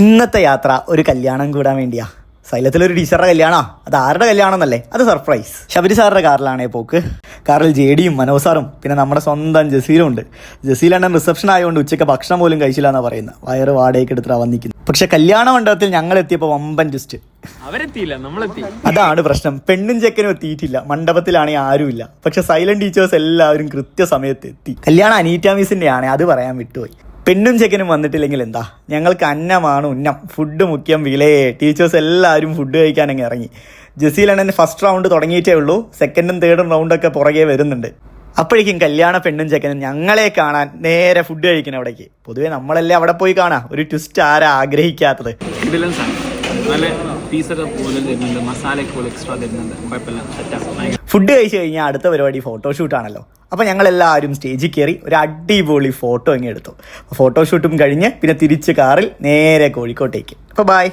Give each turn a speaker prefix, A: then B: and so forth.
A: ഇന്നത്തെ യാത്ര ഒരു കല്യാണം കൂടാൻ വേണ്ടിയാ. സൈലത്തിലൊരു ടീച്ചറുടെ കല്യാണോ. അത് ആരുടെ കല്യാണം എന്നല്ലേ അത് സർപ്രൈസ് ശബരി സാറിന്റെ കാറിലാണേ പോക്ക്. കാറിൽ ജെ ഡിയും മനോജ് സാറും പിന്നെ നമ്മുടെ സ്വന്തം ജസീലും ഉണ്ട്. ജസീലാണ് റിസപ്ഷൻ ആയതുകൊണ്ട് ഉച്ചയ്ക്ക് ഭക്ഷണം പോലും കഴിച്ചില്ല എന്നാ പറയുന്നത് വയറ് വാടകയ്ക്ക് എടുത്തിട്ടാ വന്നിരിക്കുന്നത് പക്ഷെ കല്യാണ മണ്ഡപത്തിൽ ഞങ്ങൾ എത്തിയപ്പോൾ വമ്പൻ ജസ്റ്റ്
B: അവരെത്തിയില്ല നമ്മളെത്തി.
A: അതാണ് പ്രശ്നം. പെണ്ണും ചെക്കനും എത്തിയിട്ടില്ല. മണ്ഡപത്തിലാണെങ്കിൽ ആരുമില്ല. പക്ഷെ സൈലന്റ് ടീച്ചേഴ്സ് എല്ലാവരും കൃത്യസമയത്ത് എത്തി. കല്യാണം അനീറ്റാമീസിന്റെ ആണ് അത് പറയാൻ വിട്ടുപോയി. പെണ്ണും ചെക്കനും വന്നിട്ടില്ലെങ്കിൽ എന്താ? ഞങ്ങൾക്ക് അന്നമാണ് ഉന്നം. ഫുഡ് മുഖ്യം വിലയെ. ടീച്ചേഴ്സ് എല്ലാവരും ഫുഡ് കഴിക്കാൻ അങ്ങ് ഇറങ്ങി. ജസീലണ്ണൻ ഫസ്റ്റ് റൗണ്ട് തുടങ്ങിയിട്ടേ ഉള്ളൂ. സെക്കൻഡും തേർഡും റൗണ്ടൊക്കെ പുറകെ വരുന്നുണ്ട്. അപ്പോഴേക്കും കല്യാണ പെണ്ണും ചെക്കനും ഞങ്ങളെ കാണാൻ നേരെ ഫുഡ് കഴിക്കണം അവിടേക്ക്. പൊതുവേ നമ്മളല്ലേ അവിടെ പോയി കാണാം. ഒരു ട്വിസ്റ്റ് ആരാ ആഗ്രഹിക്കാത്തത്?
B: ഇതിലും സാധനം നല്ല പോലെ എക്സ്ട്രാ
A: ഫുഡ് കഴിച്ചു കഴിഞ്ഞാൽ അടുത്ത പരിപാടി ഫോട്ടോഷൂട്ടാണല്ലോ അപ്പോൾ ഞങ്ങൾ എല്ലാവരും സ്റ്റേജിൽ കയറി ഒരു അടിപൊളി ഫോട്ടോ ഇങ്ങനെ എടുത്തു. ഫോട്ടോഷൂട്ടും കഴിഞ്ഞ് പിന്നെ തിരിച്ച് കാറിൽ നേരെ കോഴിക്കോട്ടേക്ക്. അപ്പോൾ ബായ്